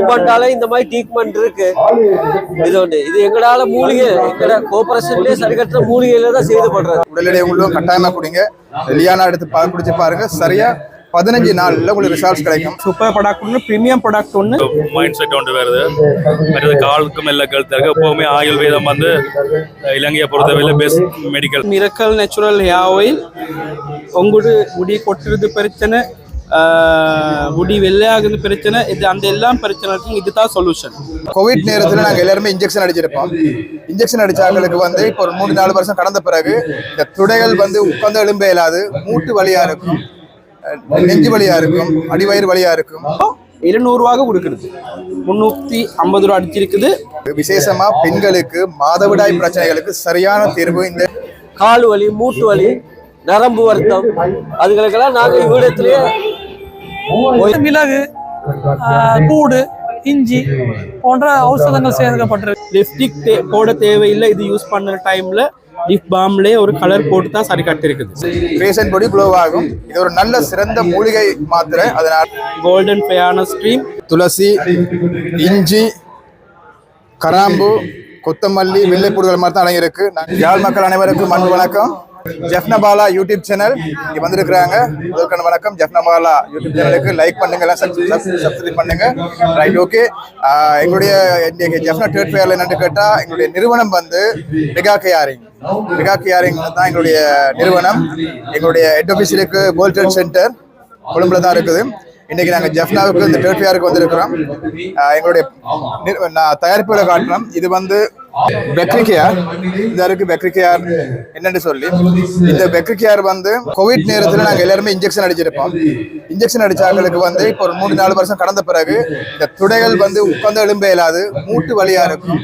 கவர்மெண்டால இந்த மாதிரி ட்ரீட்மெண்ட் இருக்கு. இது ஒன்று இது எங்களால மூலிகை எங்கட கோஆபரேஷன்லயே சரிகட்டுற மூலிகையில தான் செய்து பண்றது. உடல் எடை உள்ளவங்க கட்டாயமா குடிங்க. லியானா எடுத்து பா குடிச்சு பாருங்க. சரியா? பதினஞ்சு நாள்ல உங்களுக்கு ரிசல்ட்ஸ் கிடைக்கும். சூப்பர் ப்ராடக்ட் ஒன்று ப்ரீமியம் ப்ராடக்ட் ஒன்று மைண்ட் செட் ஒன்று வருது மற்றது காலுக்கும் எல்லாம் கழுத்து இருக்கு. எப்போவுமே ஆயுர்வேதம் வந்து இலங்கையை பொறுத்தவரையில் best medical miracle natural hair oil உங்களோட முடி கொட்டுறது பிரச்சனை. முடி வெள்ளையாகுது பிரச்சனை. இது அந்த எல்லாம் பிரச்சனைக்கும் இதுதான் சொல்யூஷன் கோவிட் நேரத்துல நாங்க எல்லாருமே இன்ஜெக்ஷன் அடிச்சிருப்போம். இன்ஜெக்ஷன் அடிச்சாங்களுக்கு வந்து இப்போ ஒரு மூணு நாலு வருஷம் கடந்த பிறகு இந்த துடைகள் வந்து உட்கார்ந்து எலும்பே இயலாது. மூட்டு வலியா இருக்கும். நெஞ்சு வலியா இருக்கும். அடிவயிறு வலியா இருக்கும். இருநூறுவாக கொடுக்குறது முந்நூற்றி ஐம்பது ரூபா அடிச்சிருக்குது. விசேஷமா பெண்களுக்கு மாதவிடாய் பிரச்சனைகளுக்கு சரியான தீர்வு இந்த கால் வலி மூட்டு வலி நரம்பு வருத்தம். அதுகளுக்கெல்லாம் நாங்க இவ்விடத்திலேயே மிளகு பூடு இஞ்சி போன்ற ஔஷதங்கள் சேர்க்கப்பட்டிருக்கு. லிப்டிக் போட தேவையில்லை. இது யூஸ் பண்ணுற டைமில் லிப் பாம்லேயே ஒரு கலர் போட்டு தான் சரி கட்டிருக்குது. ரேசன் பொடி க்ளோ ஆகும். இது ஒரு நல்ல சிறந்த மூலிகை மாத்திரை. அதனால் கோல்டன் ஃபயானஸ் க்ரீம் துளசி இஞ்சி கராம்பு கொத்தமல்லி வெள்ளைப்பூடுகள் மாதிரி தான் அடங்கியிருக்கு. நான் யாழ் மக்கள் அனைவருக்கும் அன்பு வணக்கம். ஜெஃப்னபாலா யூடியூப் சேனல். இங்கே வந்திருக்கிறாங்க. முதற்கான வணக்கம். ஜெஃப்னபாலா யூடியூப் சேனலுக்கு லைக் பண்ணுங்க. எல்லாம் சப்ஸ்கிரைப் பண்ணுங்க. ரைட் ஓகே எங்களுடைய இன்னைக்கு ஜெஃப்னா ட்ரேட் ஃபேர்ல என்னென்னு எங்களுடைய நிறுவனம் வந்து மெகா கேஆரிங் மெகா கேஆரிங் தான் எங்களுடைய நிறுவனம். எங்களுடைய ஹெட் ஆஃபீஸ் இருக்கு வேர்ல்ட் ட்ரேட் சென்டர் கொழும்புல தான் இருக்குது. இன்னைக்கு நாங்கள் ஜெஃப்னாவுக்கு இந்த ட்ரேட் ஃபேருக்கு வந்திருக்கிறோம். எங்களுடைய நான் தயாரிப்புகளை காட்டுறோம். இது வந்து பெக்ரிகேஆர் இதா இருக்கு பெக்ரிகேஆர் என்னன்னு சொல்லி. இந்த பெக்ரிகேஆர் வந்து கோவிட் நேரத்துல நாங்க எல்லாருமே இன்ஜெக்ஷன் அடிச்சிருப்போம். இன்ஜெக்ஷன் அடிச்சாங்களுக்கு வந்து இப்போ ஒரு மூணு நாலு வருஷம் கடந்த பிறகு இந்த துடைகள் வந்து உட்காந்து எலும்பே இயலாது மூட்டு வழியா இருக்கும்.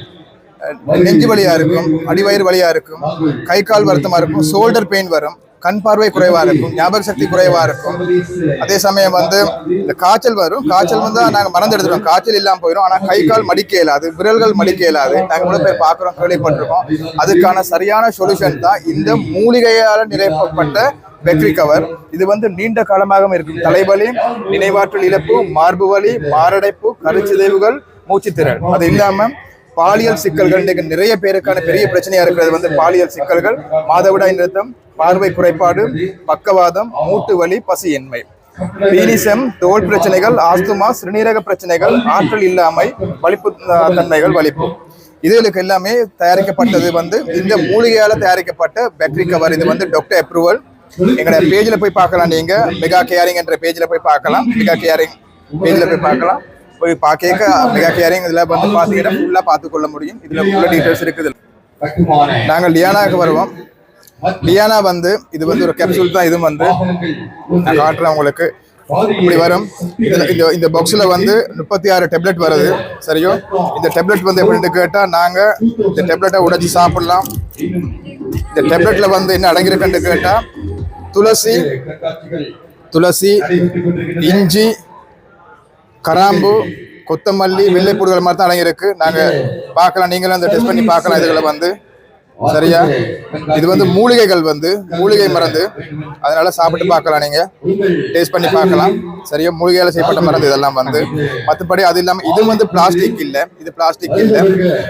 நெஞ்சு வழியா இருக்கும். அடிவயிறு வழியா இருக்கும். கை கால் வருத்தமா இருக்கும். ஷோல்டர் பெயின் வரும். கண் பார்வை குறைவா இருக்கும் ஞாபக சக்தி குறைவா இருக்கும். அதே சமயம் வந்து இந்த காய்ச்சல் வரும். காய்ச்சல் வந்து நாங்க மறந்து எடுத்துருவோம். காய்ச்சல் இல்லாம போயிடும் ஆனா கை கால் மடிக்க இயலாது விரல்கள் மடிக்க இயலாது. நாங்க கூட பேர் பாக்குறோம் கேள்விப்பட்டிருக்கோம். அதுக்கான சரியான சொல்யூஷன் தான் இந்த மூலிகையால நிறைப்பட்ட வெற்றி கவர் இது வந்து நீண்ட காலமாக இருக்கும். தலைவலி நினைவாற்றல் இழப்பு மார்பு வலி மாரடைப்பு கருச்சிதைவுகள் மூச்சுத்திறன். அது இல்லாம பாலியல் சிக்கல்கள் இன்னைக்கு நிறைய பேருக்கான பெரிய பிரச்சனையா இருக்கிறது வந்து பாலியல் சிக்கல்கள் மாதவிடாய் நிறுத்தம் பார்வை குறைபாடு பக்கவாதம் மூட்டு வலி பசி எண்மை. பீனிசம் தோல் பிரச்சனைகள் ஆஸ்துமா சிறுநீரக பிரச்சனைகள் ஆற்றல் இல்லாமை வலிப்பு தன்மைகள் வலிப்பு. இதுகளுக்கு எல்லாமே தயாரிக்கப்பட்டது வந்து இந்த மூலிகையால தயாரிக்கப்பட்ட பேட்டரி கவர் இது வந்து டாக்டர் அப்ரூவல் எங்களோட பேஜ்ல போய் பார்க்கலாம் நீங்க. மெகா கேரிங் என்ற பேஜ்ல போய் பார்க்கலாம். மெகா கேரிங் பேஜ்ல போய் பார்க்கலாம். போய் பார்க்க மெகா கேரிங் இதுல வந்து பாத்தீங்கன்னா ஃபுல்லா பார்த்து கொள்ள முடியும். இதுல ஃபுல்லா டீட்டெயில்ஸ் இருக்குது. நாங்கள் லியானாக்கு வருவோம். லியானா வந்து இது வந்து ஒரு கேப்சூல் தான் இது வந்து நான் காட்டுறேன் உங்களுக்கு. இப்படி வரும். இதுல இந்த இந்த பாக்ஸ்ல வந்து முப்பத்தி ஆறு டெப்லெட் வருது. சரியோ? இந்த டெப்லெட் வந்து எப்படின்னு கேட்டா நாங்க இந்த டெப்லெட்டை உடைச்சு சாப்பிடலாம். இந்த டெப்லெட்ல வந்து என்ன அடங்கியிருக்குன்னு கேட்டா துளசி துளசி இஞ்சி கராம்பு கொத்தமல்லி வெள்ளைப்பூடுகள் மாதிரி தான் அடங்கியிருக்கு. நாங்க பார்க்கலாம். நீங்களும் அந்த டெஸ்ட் பண்ணி பார்க்கலாம். இதுகளை வந்து சரியா? இது வந்து மூலிகைகள் வந்து மூலிகை மருந்து. அதனால சாப்பிட்டு பார்க்கலாம் நீங்க. டேஸ்ட் பண்ணி பார்க்கலாம். சரியா? மூலிகையால செய்யப்பட்ட மருந்து இதெல்லாம் வந்து. மற்றபடி அது இல்லாம இது வந்து பிளாஸ்டிக் இல்ல. இது பிளாஸ்டிக் இல்ல.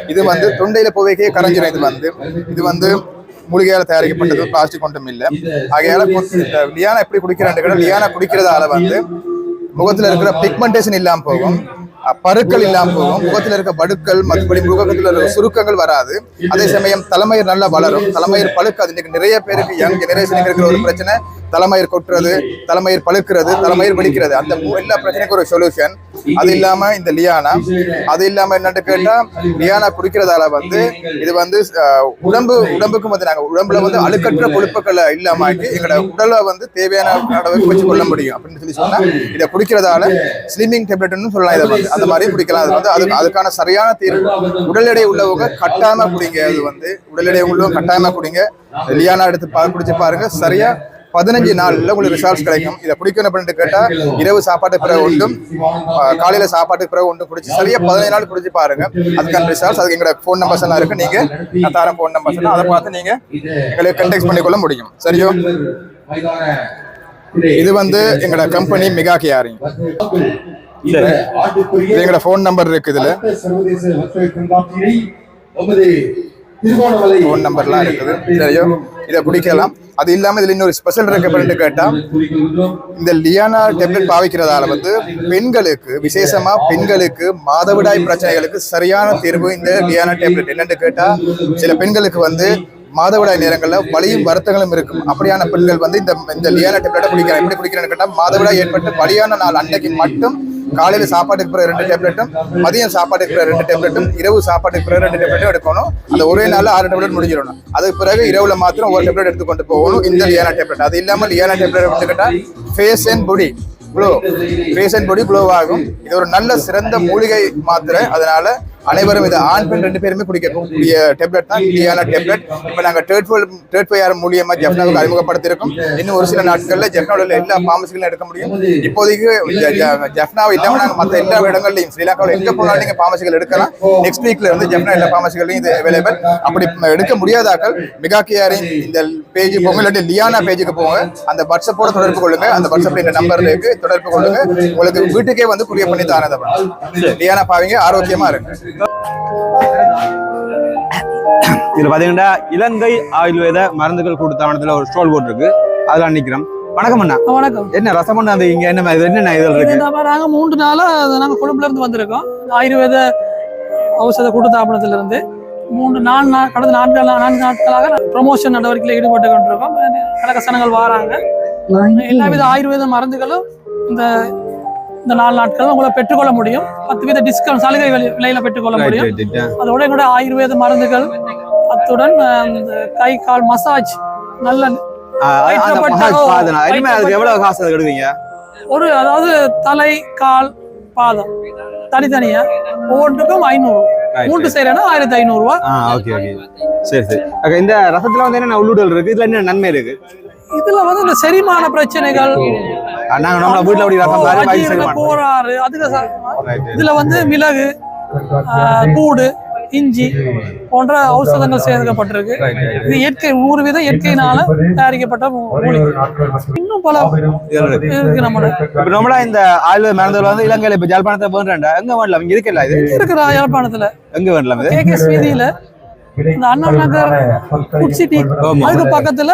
இது வந்து தொண்டையில போவைக்கே கரைஞ்சிரும். இது வந்து இது வந்து மூலிகையால தயாரிக்கப்பட்டது. பிளாஸ்டிக் ஒன்றும் இல்ல. ஆகையால லியானா எப்படி குடிக்கிறான்னு லியானா குடிக்கிறதால வந்து முகத்துல இருக்கிற பிக்மெண்டேஷன் இல்லாம போகும். பருக்கள் இல்லாம போகும். முகத்துல இருக்க படுக்கள் மற்றபடி முகத்துல இருக்க சுருக்கங்கள் வராது. அதே சமயம் தலைமயிர் நல்லா வளரும். தலைமயிர் பழுக்காது. இன்னைக்கு நிறைய பேருக்கு யங் ஜெனரேஷனுக்கு இருக்கிற ஒரு பிரச்சனை. தலைமயிர் கொட்டுறது தலைமயிர் பழுக்கிறது தலைமயிர் வெடிக்கிறது. அந்த எல்லா பிரச்சனைக்கும் ஒரு சொல்யூஷன் அது இல்லாம இந்த லியானா. அது இல்லாம என்னன்னு கேட்டா லியானா குடிக்கிறதால வந்து இது வந்து உடம்பு உடம்புக்கும் வந்து நாங்க உடம்புல வந்து அழுக்கற்ற கொழுப்புகளை இல்லாமக்கி எங்களோட உடலை வந்து தேவையான அளவுக்கு வச்சு கொள்ள முடியும். அப்படின்னு சொல்லி சொன்னா இதை குடிக்கிறதால ஸ்லிமிங் டேப்லெட்னு சொல்லலாம் இதை வந்து. அந்த மாதிரி குடிக்கலாம் அது வந்து அதுக்கு அதுக்கான சரியான தீர்வு. உடல் எடை உள்ளவங்க கட்டாயமா குடிங்க அது வந்து உடல் எடை உள்ளவங்க கட்டாயமா குடிங்க லியானா எடுத்து பா குடிச்சு பாருங்க. சரியா? பதினஞ்சு நாள்ல உங்களுக்கு ரிசால்ட்ஸ் கிடைக்கும். இதை குடிக்கணும் அப்படின்னு கேட்டா இரவு சாப்பாட்டு பிறகு ஒன்றும் காலையில சாப்பாட்டுக்கு பிறகு ஒன்றும் குடிச்சு சரியா? பதினஞ்சு நாள் குடிச்சு பாருங்க. அதுக்கான ரிசால்ட்ஸ் அதுக்கு எங்களோட ஃபோன் நம்பர்ஸ் எல்லாம் இருக்கு. நீங்க நான் தரேன் ஃபோன் நம்பர்ஸ் எல்லாம் அதை பார்த்து நீங்க எங்களை கண்டெக்ட் பண்ணிக்கொள்ள முடியும். சரியோ? இது வந்து எங்களோட கம்பெனி மிகா கேரிங் எங்களோட ஃபோன் நம்பர் இருக்கு இதுல. ஃபோன் நம்பர்லாம் இருக்குது. சரியோ? இதை குடிக்கலாம் அது இல்லாம இதுல இன்னொரு ஸ்பெஷல் இருக்கு கேட்டா இந்த லியானா டெப்லெட் பாவிக்கிறதால வந்து பெண்களுக்கு விசேஷமா பெண்களுக்கு மாதவிடாய் பிரச்சனைகளுக்கு சரியான தீர்வு இந்த லியானா டெப்லெட் என்னன்னு கேட்டா சில பெண்களுக்கு வந்து மாதவிடாய் நேரங்கள்ல வலியும் வருத்தங்களும் இருக்கும். அப்படியான பெண்கள் வந்து இந்த இந்த லியானா டெப்லெட்டை குடிக்கிறாங்க. எப்படி குடிக்கிறேன்னு கேட்டா மாதவிடாய் ஏற்பட்டு வலியான நாள் அன்னைக்கு மட்டும் காலையில் சாப்பாட்டுக்கு பிறகு ரெண்டு டேப்லெட்டும் மதியம் சாப்பாட்டுக்கு பிறகு ரெண்டு டேப்லெட்டும் இரவு சாப்பாட்டுக்கு பிறகு ரெண்டு டேப்லெட்டும் எடுக்கணும். அந்த ஒரே நாளில் ஆறு டேப்லெட் முடிஞ்சிடணும். அதுக்கு பிறகு இரவுல மாத்திரம் ஒரு டேப்லெட் எடுத்துக்கொண்டு போகணும். இந்த லியானா டேப்லெட். அது இல்லாமல் லியானா டேப்லெட் எடுத்துக்கிட்டால் face and body glow face and body glow ஆகும். இது ஒரு நல்ல சிறந்த மூலிகை மாத்திரை. அதனால அனைவரும் இது ஆண் பெண் ரெண்டு பேருமே குடிக்கக்கூடிய டேப்லெட் தான் லியானா டேப்லெட் இப்போ நாங்கள் தேர்ட் ஃபோல் தேர்ட் ஃபைவ் ஆர் மூலியமா ஜெஃப்னாவுக்கு அறிமுகப்படுத்தியிருக்கோம். இன்னும் ஒரு சில நாட்களில் ஜெப்னாவில் எல்லா பாமசிகளும் எடுக்க முடியும். இப்போதைக்கு ஜெப்னாவை இல்லாமல் நாங்கள் மற்ற எல்லா இடங்கள்லையும் ஸ்ரீலங்காவில் எங்கே போனாலும் நீங்கள் பாமசிகள் எடுக்கலாம். நெக்ஸ்ட் வீக்ல இருந்து ஜெப்னா எல்லா பாமசிகளையும் இது அவைலபிள் அப்படி எடுக்க முடியாதாக்கள் மிகாக்கியாரின் இந்த பேஜ் போங்க இல்லாட்டி லியானா பேஜுக்கு போங்க. அந்த வாட்ஸ்அப்போட தொடர்பு கொள்ளுங்க. அந்த வாட்ஸ்அப்ல இந்த நம்பர் இருக்கு தொடர்பு கொள்ளுங்க. உங்களுக்கு வீட்டுக்கே வந்து குரிய பண்ணி தானதை லியானா பாவீங்க ஆரோக்கியமா இருக்கு இதுல பாத்தீங்கன்னா இலங்கை ஆயுர்வேத மருந்துகள் கூட்டுத்தாபனத்துல ஒரு ஸ்டால் போட்டிருக்கு அதுல நிக்கிறோம் வணக்கம் அண்ணா. வணக்கம். என்ன ரசம் பண்ண அந்த இங்க என்ன இது? என்னென்ன இதுல இது இருக்கு? இந்த மாதிரி நாங்க மூன்று நாளா நாங்க கொழும்புல இருந்து வந்திருக்கோம். ஆயுர்வேத ஔஷத கூட்டுத்தாபனத்துல இருந்து மூன்று நான்கு நாள் கடந்த நான்கு நாள் நான்கு நாட்களாக ப்ரொமோஷன் நடவடிக்கையில் ஈடுபட்டு கொண்டிருக்கோம். கலக்கசனங்கள் வராங்க. எல்லா வித ஆயுர்வேத மருந்துகளும் இந்த இந்த நாலு நாட்கள் உங்களை பெற்றுக்கொள்ள முடியும். பத்து வீத டிஸ்கவுண்ட் சலுகை விலை- விலையில பெற்றுக்கொள்ள முடியும். அதோட எங்களோட ஆயுர்வேத மருந்துகள் அத்துடன் கை கால் மசாஜ் நல்ல எவ்வளவு காசு எடுவீங்க ஒரு அதாவது தலை கால் பாதம் தனித்தனியா ஒவ்வொன்றுக்கும் ஐநூறு. மூன்று. செய்யறேன்னா ஆயிரத்தி ஐநூறு ஓகே ஓகே சரி சரி. இந்த ரசத்துல வந்து என்ன உள்ளுடல் இருக்கு? இதுல என்ன நன்மை இருக்கு? இதுல வந்து இந்த செரிமான பிரச்சனைகள். நாங்க நம்ம வீட்டுல அப்படி ரசம் மாதிரி கோளாறு அதுல. இதுல வந்து மிளகு பூடு இஞ்சி போன்ற ஔஷதங்கள் சேர்க்கப்பட்டிருக்கு. இது இயற்கை நூறு வீதம் இயற்கையினால தயாரிக்கப்பட்ட இன்னும் பல இருக்கு. நம்மளோட இப்ப நம்மளா இந்த ஆயுர்வேத மருந்துகள் வந்து இலங்கையில இப்ப ஜல்பானத்தை வேண்டாம் எங்க வேண்டலாம் இங்க இருக்குல்ல இது? இருக்கிற யாழ்ப்பாணத்துல. எங்க வேண்டலாம் இது? கே கே வீதியில இந்த அண்ணா நகர் ஃபுட் சிட்டி. அதுக்கு பக்கத்துல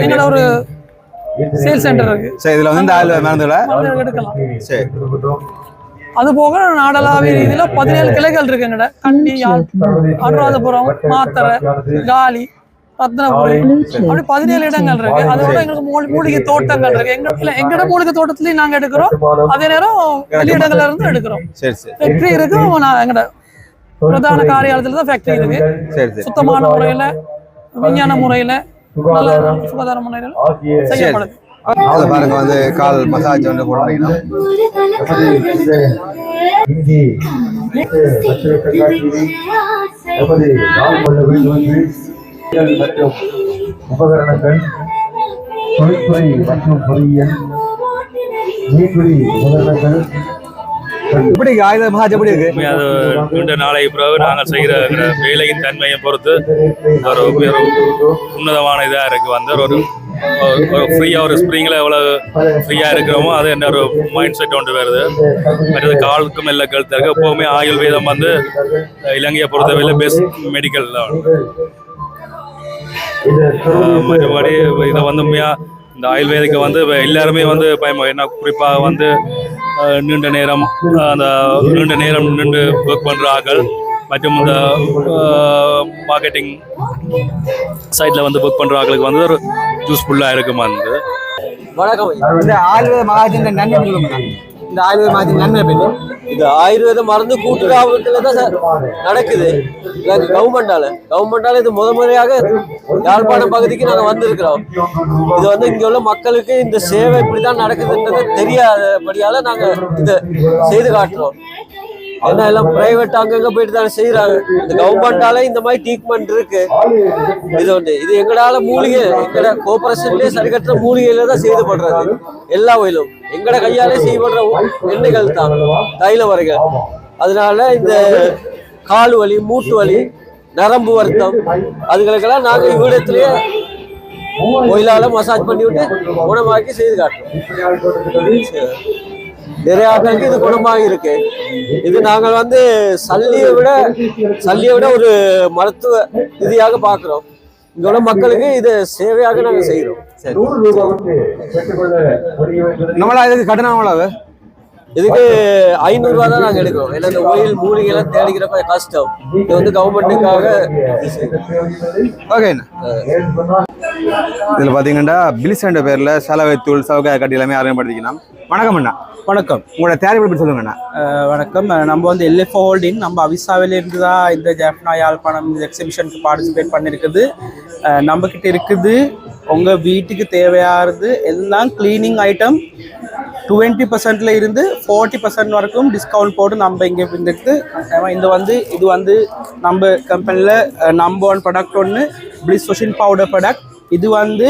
எங்களோட ஒரு சேல் சென்டர் இருக்கு. சரி இதுல வந்து இந்த மருந்துகளை மருந்து எடுக்கலாம். சரி. அது போக நாடளாவிய ரீதியில பதினேழு கிளைகள் இருக்கு எங்கட கண்டி யாழ் அனுராதபுரம் மாத்தரை காலி ரத்னபுரி. அப்படி பதினேழு இடங்கள் இருக்கு. அதோட எங்களுக்கு மூலி- மூலிகை தோட்டங்கள் இருக்கு. எங்க இல்ல எங்கட மூலிகை தோட்டத்திலயும் நாங்க எடுக்கிறோம். அதே நேரம் வெளியிடங்கள்ல இருந்து எடுக்கிறோம். சரி சரி. ஃபேக்டரி இருக்கு. நான் எங்கட பிரதான காரியாலயத்துல தான் ஃபேக்டரி இருக்கு. சரி சரி. சுத்தமான முறையில விஞ்ஞான முறையில நல்ல சுகாதார முறையில செய்யப்படுது. அதுல பாருங்க வந்து கால் மசாஜ் வந்து போடுறீங்க. இங்கே வர்த்தக கண்காட்சியை நமது நாள்கொள்ளவில் வந்து பொறியியல் மற்றும் உபகரணங்கள் தொழில்துறை மற்றும் பொறியியல் மீன்பிடி உபகரணங்கள் எப்படி ஆயுத ஆயுர்வேத எப்படி இருக்கு? அது நீண்ட நாளைக்கு பிறகு நாங்கள் செய்கிற வேலையின் தன்மையை பொறுத்து ஒரு உன்னதமான இதாக இருக்கு. வந்து ஒரு ஒரு ஃப்ரீயாக ஒரு ஸ்ப்ரிங்கில் எவ்வளோ ஃப்ரீயாக இருக்கிறோமோ அது என்ன ஒரு மைண்ட் செட் ஒன்று வருது. மற்றது காலுக்கும் இல்லை கழுத்து இருக்கு எப்போவுமே ஆயுர்வேதம் வந்து இலங்கையை பொறுத்தவரையில் பெஸ்ட் மெடிக்கல் தான். மறுபடி இதை வந்து இந்த ஆயுர்வேதிக்கு வந்து எல்லாருமே வந்து பயமா என்ன குறிப்பாக வந்து நீண்ட நேரம் அந்த நீண்ட நேரம் நின்று ஒர்க் பண்ணுற ஆட்கள் மற்றும் இந்த மார்க்கெட்டிங் சைட்டில் வந்து புக் பண்ணுற ஆக்களுக்கு வந்து ஒரு யூஸ்ஃபுல்லாக இருக்கும் வந்து வணக்கம். இந்த ஆயுர்வேத மகாஜன் நன்றி இந்த ஆயுர்வேத மாதிரி நன்மை எப்படி இது ஆயுர்வேத மருந்து கூட்டுறவுல தான் சார் நடக்குது. கவர்மெண்டால. கவர்மெண்டால இது முத முறையாக யாழ்ப்பாணம் பகுதிக்கு நாங்க வந்திருக்கிறோம். இது வந்து இங்க உள்ள மக்களுக்கு இந்த சேவை இப்படிதான் நடக்குதுன்றது தெரியாதபடியால நாங்க இதை செய்து காட்டுறோம். ஏன்னா எல்லாம் பிரைவேட் அங்கங்க போயிட்டு தானே செய்யறாங்க இந்த கவர்மெண்டால இந்த மாதிரி ட்ரீட்மெண்ட் இருக்கு. இது ஒன்று இது எங்களால மூலிகை எங்கட கோபரேஷன்லயே சரிகட்டுற மூலிகையில தான் செய்து எல்லா வயலும். எங்கட கையாலே செய்யப்படுற எண்ணெய்கள் தான். தைல வரைகள். அதனால இந்த கால் வலி மூட்டு வலி நரம்பு வருத்தம் அதுகளுக்கெல்லாம் நாங்கள் இவ்விடத்துலயே கோயிலால மசாஜ் பண்ணி விட்டு குணமாக்கி செய்து காட்டுறோம். நிறைய இது குணமாக இருக்கு. இது நாங்கள் வந்து சல்லியை விட சல்லியை விட ஒரு மருத்துவ ரீதியாக பார்க்கிறோம். இங்க உள்ள மக்களுக்கு இது சேவையாக நாங்க செய்யறோம் நூறு ரூபாய்க்கு பெற்றுக்கொள்ள முடியும் என்பதை நம்மளா இதுக்கு கட்டணம் எவ்வளவு? இதுக்கு ஐநூறு ரூபா தான் நாங்க எடுக்கிறோம். ஏன்னா இந்த ஓயில் மூலிகை எல்லாம் தேடிக்கிற கொஞ்சம் கஷ்டம். இது வந்து கவர்மெண்ட்டுக்காக ஓகேண்ணா இதில் பார்த்தீங்கன்னா பிலிசன்ற பேரில் செலவை தூள் சவுக்காய் கட்டி எல்லாமே அறிமுகப்படுத்திக்கலாம். வணக்கம் அண்ணா. வணக்கம். உங்களோட தயாரிப்பு பற்றி சொல்லுங்கண்ணா அஹ் வணக்கம். நம்ம வந்து எல்எஃப் ஹோல்டிங் நம்ம அவிசாவிலிருந்து தான் இந்த ஜெஃப்னா யாழ்ப்பாணம் இந்த எக்ஸிபிஷனுக்கு பார்ட்டிசிபேட் பண்ணியிருக்குது அஹ் நம்ம கிட்ட இருக்குது. உங்கள் வீட்டுக்கு தேவையானது எல்லாம் க்ளீனிங் ஐட்டம் டுவெண்ட்டி பர்சன்ட்ல இருந்து ஃபார்ட்டி பர்சன்ட் வரைக்கும் டிஸ்கவுண்ட் போட்டு நம்ம இங்கே இருக்குது இது வந்து இது வந்து நம்ம கம்பெனியில் நம்பர் ஒன் ப்ராடக்ட் ஒன்று பிளிஸ் ஒஷின் பவுடர் ப்ராடக்ட் இது வந்து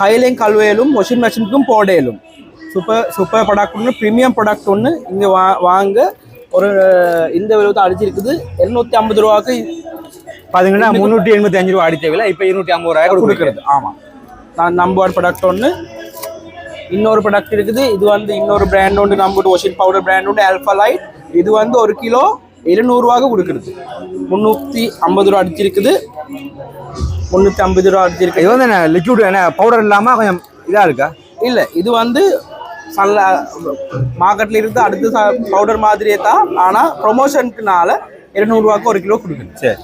கையிலையும் கழுவையிலும் வாஷிங் மிஷினுக்கும் போடையிலும். சூப்பர் சூப்பர் ப்ராடக்ட் ஒன்று ப்ரீமியம் ப்ராடக்ட் ஒன்று இங்கே வா வாங்க. ஒரு இந்த தான் அடிச்சிருக்குது இரநூத்தி ஐம்பது ரூபாய்க்கு பார்த்தீங்கன்னா முந்நூற்றி எண்பத்தி அஞ்சு ரூபா அடித்த விலை. இப்போ இருநூற்றி ஐம்பது ரூபாய் கொடுக்குறது. ஆமாம் நான் நம்பர் ப்ராடக்ட் ஒன்று இன்னொரு ப்ராடக்ட் இருக்குது. இது வந்து இன்னொரு பிராண்ட் ஒன்று நம்ம வாஷிங் பவுடர் பிராண்ட் ஒன்று ஆல்ஃபா லைட் இது வந்து ஒரு கிலோ இருநூறுவாக கொடுக்குறது. முந்நூற்றி ஐம்பது ரூபா அடிச்சிருக்குது. முந்நூற்றி ஐம்பது ரூபா அடிச்சிருக்கு இது வந்து என்ன லிக்விட் என்ன பவுடர் இல்லாமல் கொஞ்சம் இதாக இருக்கா? இல்லை இது வந்து சல்ல மார்க்கெட்ல இருந்து அடுத்த பவுடர் மாதிரியே தான். ஆனால் ப்ரொமோஷனுக்குனால இருநூறுவாக்கு ஒரு கிலோ கொடுக்குது. சரி.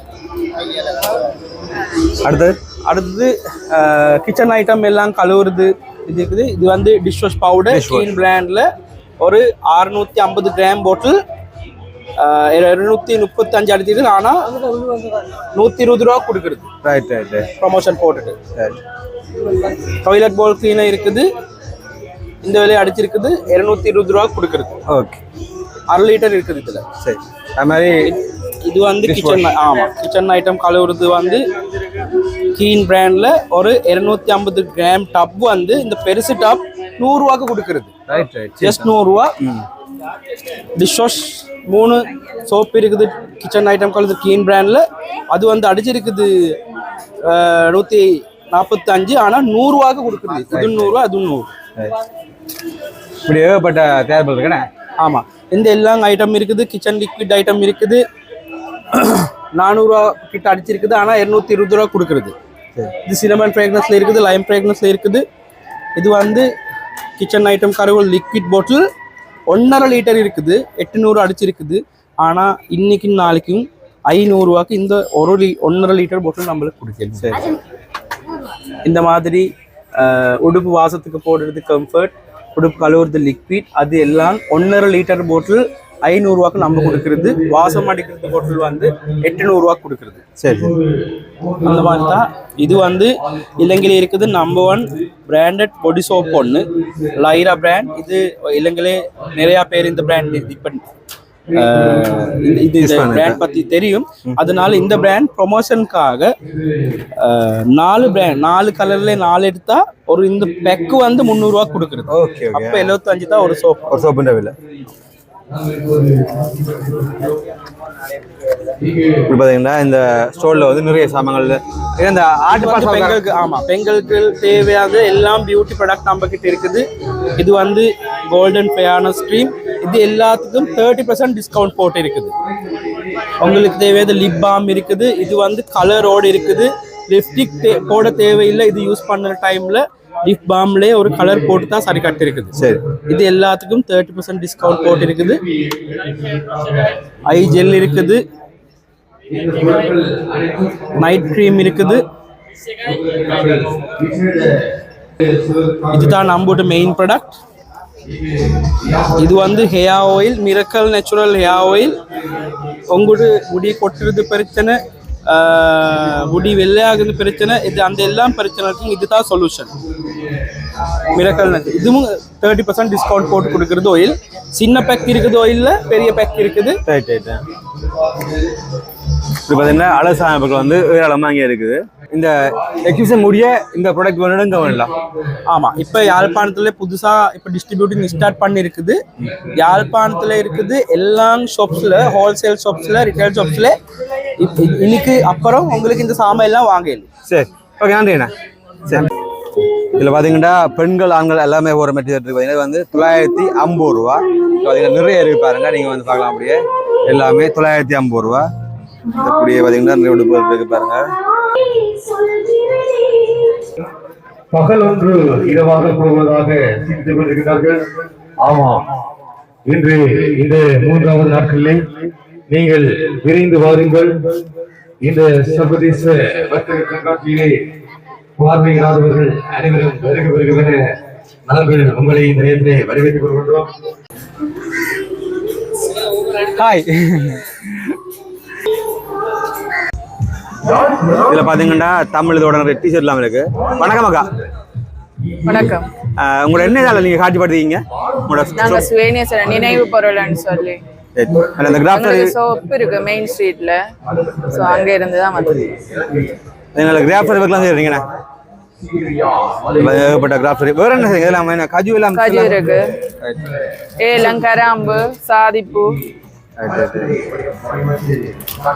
அடுத்தது? அடுத்தது கிச்சன் ஐட்டம் எல்லாம் கழுவுறது இது இருக்குது. இது வந்து டிஷ் வாஷ் பவுடர். கிளீன் பிராண்டில் ஒரு அறுநூத்தி ஐம்பது கிராம் பாட்டில் இருநூத்தி முப்பத்தஞ்சு அடிச்சிருக்கு ஆனால் நூற்றி இருபது ரூபா கொடுக்குறது. ரைட் ரைட் ப்ரொமோஷன் போட்டுட்டு. டாய்லெட் பால் கிளீனர் இருக்குது. இந்த விலையை அடிச்சிருக்குது. இருநூத்தி இருபது ரூபா கொடுக்குறது. ஓகே அரை லிட்டர் இருக்குது இதில். சரி. அது மாதிரி இது வந்து கிச்சன் ஆமாம் கிச்சன் ஐட்டம் கழுவுறது வந்து கீன் பிராண்டில் ஒரு இருநூத்தி ஐம்பது கிராம் டப் வந்து இந்த பெருசு டப் நூறுரூவாக்கு கொடுக்குறது. ரைட் ரைட் ஜஸ்ட் நூறுரூவா டிஷ் வாஷ் மூணு சோப் இருக்குது கிச்சன் ஐட்டம் கலந்து கீன் பிராண்டில் அது வந்து அடிச்சிருக்குது நூற்றி நாற்பத்தஞ்சு ஆனால் நூறுரூவாக்கு கொடுக்குறது இது நூறுரூவா அது நூறு. இப்படி ஏகப்பட்ட தயாரிப்பு இருக்குண்ணே. ஆமாம் இந்த எல்லா ஐட்டம் இருக்குது கிச்சன் லிக்விட் ஐட்டம் இருக்குது. நானூறுரூவா கிட்ட அடிச்சிருக்குது ஆனால் இரநூத்தி இருபது ரூபா கொடுக்குறது. இது சினமன் ஃப்ரேக்னஸில் இருக்குது லைம் ஃப்ரேக்னஸில் இருக்குது. இது வந்து கிச்சன் ஐட்டம் கருவல் லிக்விட் பாட்டில் ஒன்றரை லிட்டர் இருக்குது எட்டுநூறு அடிச்சிருக்குது ஆனால் இன்னைக்கும் நாளைக்கும் ஐநூறுரூவாக்கு இந்த ஒரு லீ ஒன்றரை லிட்டர் பாட்டில் நம்மளுக்கு கொடுக்கணும். சரி. இந்த மாதிரி அஹ், உடுப்பு வாசத்துக்கு போடுறது கம்ஃபர்ட் உடுப்பு கழுவுறது லிக்விட் அது எல்லாம் ஒன்றரை லிட்டர் பாட்டில் ஐநூறுரூவாக்கு நம்ம கொடுக்குறது வாசம் அடிக்கிறது பாட்டில் வந்து எட்டுநூறுவாக்கு கொடுக்குறது. சரி. அந்த மாதிரி தான் இது வந்து இலங்கையில் இருக்குது number one branded body soap ஒன்று லைரா பிராண்ட் இது இலங்கையிலே நிறையா பேர் இந்த பிராண்ட் இப்போ இது இந்த பிராண்ட் பற்றி தெரியும். அதனால இந்த பிராண்ட் ப்ரொமோஷனுக்காக நாலு பிராண்ட் நாலு கலர்ல நாலு எடுத்தா ஒரு இந்த பெக்கு வந்து முந்நூறுரூவா கொடுக்குறது. ஓகே அப்போ எழுபத்தஞ்சு தான் ஒரு சோப் ஒரு சோப்புன்ற விலை. இப்படி பார்த்தீங்கன்னா இந்த ஸ்டோரில் வந்து நிறைய சாமான்கள் இந்த ஆட்டு பெண்களுக்கு ஆமா பெண்களுக்கு தேவையான எல்லாம் பியூட்டி ப்ராடக்ட் நம்ம கிட்ட இருக்குது. இது வந்து கோல்டன் ஃபேயான ஸ்ட்ரீம் இது எல்லாத்துக்கும் தேர்ட்டி பர்சன்ட் டிஸ்கவுண்ட் போட்டு இருக்குது. உங்களுக்கு தேவையான லிப் பாம் இருக்குது. இது வந்து கலரோடு இருக்குது. லிப்ஸ்டிக் தே போட தேவையில்லை. இது யூஸ் பண்ணுற டைம்ல லிப் பாம்லேயே ஒரு கலர் போட்டு தான் சரி கட்டி இருக்குது சரி. இது எல்லாத்துக்கும் தேர்ட்டி பர்சன்ட் டிஸ்கவுண்ட் போட்டு இருக்குது ஐ ஜெல் இருக்குது. நைட் க்ரீம் இருக்குது. இதுதான் நம்மளோட மெயின் ப்ராடக்ட் இது வந்து hair oil miracle natural hair oil உங்களோட முடி கொட்டுறது பிரச்சனை. முடி வெள்ளையாகுது பிரச்சனை இது அந்த எல்லாம் பிரச்சனைக்கும் இதுதான் சொல்யூஷன் மிரக்கல் நட் இதுவும் தேர்ட்டி பர்சன்ட் டிஸ்கவுண்ட் போட்டு கொடுக்குறது ஆயில் சின்ன பேக் இருக்குது ஆயிலில் பெரிய பேக் இருக்குது. இப்படி பார்த்தீங்கன்னா அழகு அமைப்புகள் வந்து ஏராளமாக இங்கே இருக்குது. இந்த எக்ஸிபிஷன் முடிய இந்த ப்ராடக்ட் வேணும் இங்கே வேணலாம் ஆமாம் இப்போ யாழ்ப்பாணத்தில் புதுசாக இப்போ டிஸ்ட்ரிபியூட்டிங் ஸ்டார்ட் பண்ணியிருக்குது யாழ்ப்பாணத்தில் இருக்குது எல்லா ஷாப்ஸில் ஹோல்சேல் ஷாப்ஸில் ரிட்டைல் ஷாப்ஸில் இன்னைக்கு அப்புறம் உங்களுக்கு இந்த சாமான் எல்லாம் வாங்கலாம் சரி ஓகே நன்றி அண்ணா. சரி. இதில் பார்த்தீங்கன்னா பெண்கள் ஆண்கள் எல்லாமே போகிற மெட்டீரியல் இருக்கு பார்த்தீங்கன்னா இது வந்து தொள்ளாயிரத்தி ஐம்பது ரூபா. பார்த்தீங்கன்னா நிறைய இருக்கு பாருங்க. நீங்கள் வந்து பார்க்கலாம் அப்படியே. எல்லாமே தொள்ளாயிரத்தி ஐம்பது ரூபா. அப்படியே பார்த்தீங்கன்னா நிறைய உடுப்பு இருக்கு பாருங்க. பகல் ஒன்று இரவாக போவதாக சிந்தித்துக் கொண்டிருக்கிறார்கள். ஆமாம் இன்று இந்த மூன்றாவது நாட்களிலே நீங்கள் விரைந்து வாருங்கள். இந்த சர்வதேச வர்த்தக கண்காட்சியிலே பார்வையிடாதவர்கள் அனைவரும் வருக வருகவென நாங்கள் உங்களை இந்த நேரத்திலே வரவேற்றுக் கொள்கின்றோம். ஹாய் இதில் பார்த்தீங்கன்னா தமிழ் இதோட டிஷர்ட் எல்லாம் இருக்கு. வணக்கம் அக்கா. வணக்கம். ஆஹ் உங்களோட என்ன இதால நீங்க காட்சிப்படுத்தீங்க நாங்க சுவேனேஸ்வரர் நினைவு பொருள்னு சொல்லி. அந்த- சோப்பு இருக்கு மெயின் ஸ்ட்ரீட்ல சோ அங்க இருந்து தான் வந்தது. எங்களுக்கு கிராஃப்டர் ஒர்க்லாம் செய்றீங்கண்ணா. ஏகப்பட்ட கிராஃப்டர் வேற என்ன செய்யுங்க இதெல்லாம் என்ன கஜு எல்லாம் கஜு இருக்கு. ஏலம் கராம்பு சாதிப்பூ.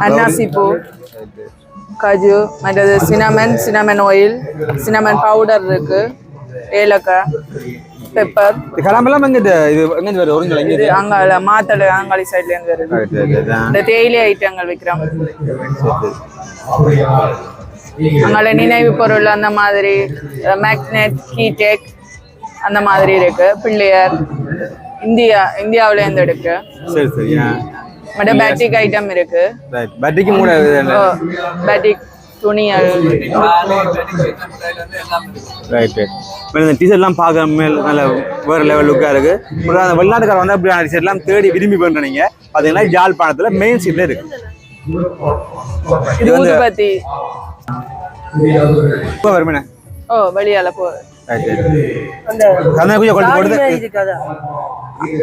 அன்னாசிப்பூ கஜு மற்றது cinnamon cinnamon oil cinnamon powder இருக்கு. ஏலக்காய் பெப்பர் கிளம்பெல்லாம் எங்க இது இது எங்க வருது? ஒருங்கில எங்க அங்கால மாத்தளை அங்காளி சைட்ல இருந்து வருது. இந்த தேயிலை ஐட்டங்கள் விற்கிறோம் அங்கால நினைவு பொருள் அந்த மாதிரி மேக்னெட் கீடெக் அந்த மாதிரி இருக்கு. பிள்ளையார். இந்தியா இந்தியாவுல இருந்து இருக்கு சரி சரி மற்ற பேட்டிக் ஐட்டம் இருக்கு. ரைட் பட்டிக்கு மூட பேட்டிக் துணிகள் ரைட் ரைட் இந்த டிஷர்ட்லாம் பார்க்க மேல் நல்ல வேற லெவல் லுக்காக இருக்கு. அந்த வெளிநாட்டுக்கார வந்து அப்படியான டிஷர்ட்லாம் தேடி விரும்பி பண்ணுறீங்க பார்த்தீங்கன்னா யாழ்ப்பாணத்துல மெயின் ஸ்ட்ரீட்ல இருக்கு. இது ஊதுபத்தி. இப்போ ஓ வெளியால போ. ரைட் கொஞ்சம் போடுது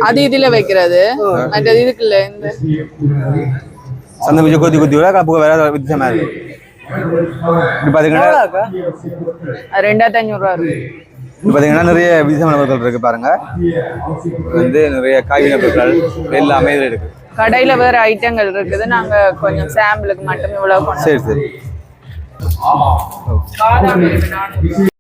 அது இதுல வைக்கிறது. மற்றது இதுக்குல்ல இந்த சந்தை கொஞ்சம் கொத்தி கொத்தி விட கப்பு வேற வித்தியாசமா இருக்கு. இப்படி பார்த்தீங்கன்னா அது ரெண்டாயிரத்தி ஐநூறு ரூபா இருக்கும் இப்ப பாத்தீங்கன்னா நிறைய விதமான பொருட்கள் இருக்கு பாருங்க. வந்து நிறைய காய்கறி பொருட்கள் எல்லாமே இதுல இருக்கு. கடையில வேற ஐட்டங்கள் இருக்குது. நாங்க கொஞ்சம் சாம்பிளுக்கு மட்டும் இவ்வளவு கொண்டு சரி சரி.